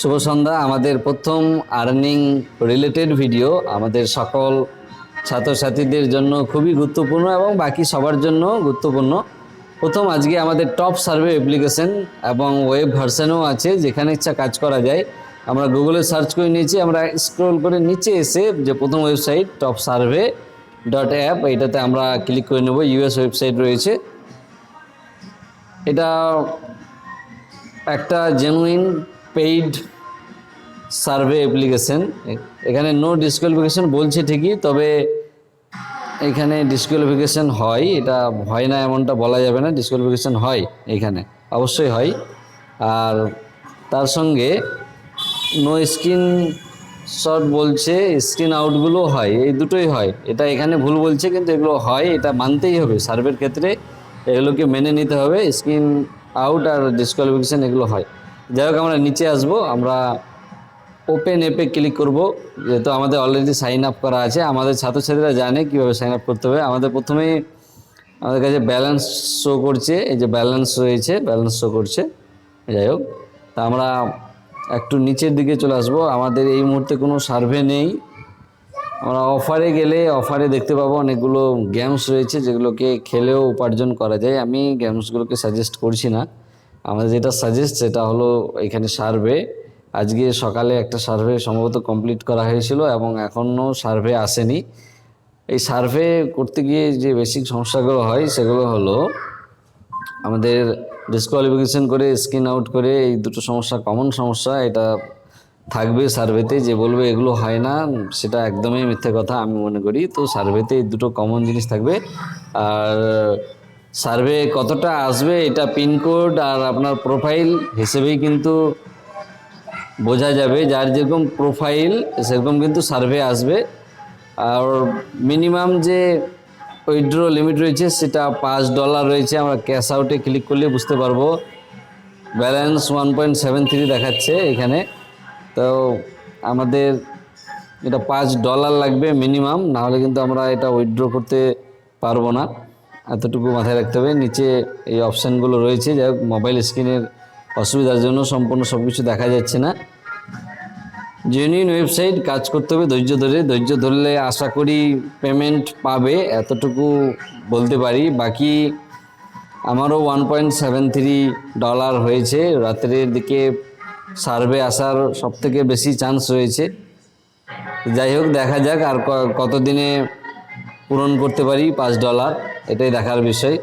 শুভ সন্ধ্যা। আমাদের প্রথম earning related video আমাদের সকল ছাত্রছাত্রীদের জন্য খুবই গুরুত্বপূর্ণ এবং বাকি সবার জন্য গুরুত্বপূর্ণ। প্রথম আজকে আমাদের টপ সার্ভে অ্যাপ্লিকেশন এবং ওয়েব ভার্সনও আছে, যেখানে ইচ্ছা কাজ করা যায়। আমরা গুগলে সার্চ করে নিয়েছি, আমরা স্ক্রল করে নিচে এসে যে প্রথম website top survey dot app এটাতে আমরা ক্লিক করে নেব। ইউএস ওয়েবসাইট রয়েছে। এটা একটা জেনুইন পেইড সার্ভে অ্যাপ্লিকেশন এখানে নো ডিসকোয়ালিফিকেশন বলছে ঠিকই, তবে এখানে ডিসকোয়ালিফিকেশন হয়, এটা হয় না এমনটা বলা যাবে না ডিসকোয়ালিফিকেশন হয় এখানে, অবশ্যই হয়। আর তার সঙ্গে নো স্ক্রিন শট বলছে স্ক্রিন আউটগুলো হয়, এই দুটোই হয়। এটা এখানে ভুল বলছে, কিন্তু এগুলো হয়, এটা মানতেই হবে। সার্ভের ক্ষেত্রে এগুলোকে মেনে নিতে হবে স্ক্রিন আউট আর ডিসকোয়ালিফিকেশন এগুলো হয়। যাই হোক, আমরা নিচে আসব, আমরা ওপেন অ্যাপে ক্লিক করব, যেহেতু আমাদের অলরেডি সাইন আপ করা আছে, আমাদের ছাত্রছাত্রীরা জানে কীভাবে সাইন আপ করতে হবে। আমাদের প্রথমেই আমাদের কাছে ব্যালেন্স শো করছে, এই যে ব্যালেন্স রয়েছে ব্যালেন্স শো করছে, যাই হোক, তা আমরা একটু নিচের দিকে চলে আসব। আমাদের এই মুহূর্তে কোনো সার্ভে নেই। আমরা অফারে গেলে অফারে দেখতে পাবো অনেকগুলো গেমস রয়েছে, যেগুলোকে খেলেও উপার্জন করা যায়। আমি গেমসগুলোকে সাজেস্ট করছি না। আমাদের যেটা সাজেস্ট সেটা হলো এখানে সার্ভে আজকে সকালে একটা সার্ভে সম্ভবত কমপ্লিট করা হয়েছিল এবং এখনও সার্ভে আসেনি। এই সার্ভে করতে গিয়ে যে বেসিক সমস্যাগুলো হয় সেগুলো হলো, আমাদের ডিসকোয়ালিফিকেশন করে স্ক্রিন আউট করে এই দুটো সমস্যা কমন সমস্যা, এটা থাকবে সার্ভেতে যে বলবে এগুলো হয় না, সেটা একদমই মিথ্যে কথা, আমি মনে করি। তো সার্ভেতে এই দুটো কমন জিনিস থাকবে। আর সার্ভে কতটা আসবে এটা পিনকোড আর আপনার প্রোফাইল হিসেবেই কিন্তু বোঝা যাবে। যার যেরকম প্রোফাইল, সেরকম কিন্তু সার্ভে আসবে। আর মিনিমাম যে উইথড্র লিমিট রয়েছে, সেটা পাঁচ ডলার রয়েছে। আমরা ক্যাশ আউটে ক্লিক করলে বুঝতে পারব। Balance one point seven three দেখাচ্ছে এখানে। তো আমাদের এটা পাঁচ ডলার লাগবে মিনিমাম, নাহলে কিন্তু আমরা এটা উইথড্র করতে পারব না। এতটুকু মাথায় রাখতে হবে। নিচে এই অপশানগুলো রয়েছে। যাই হোক মোবাইল স্ক্রিনের অসুবিধার জন্য সম্পূর্ণ সব কিছু দেখা যাচ্ছে না। জেনুইন ওয়েবসাইট কাজ করতে হবে ধৈর্য ধরে। ধৈর্য ধরলে আশা করি পেমেন্ট পাবে, এতটুকু বলতে পারি। বাকি আমারও one point seven three dollar হয়েছে। রাত্রের দিকে সার্ভে আসার সবথেকে বেশি চান্স রয়েছে। যাই হোক, দেখা যাক আর কতদিনে পূরণ করতে পারি পাঁচ ডলার এটাই দেখার বিষয়।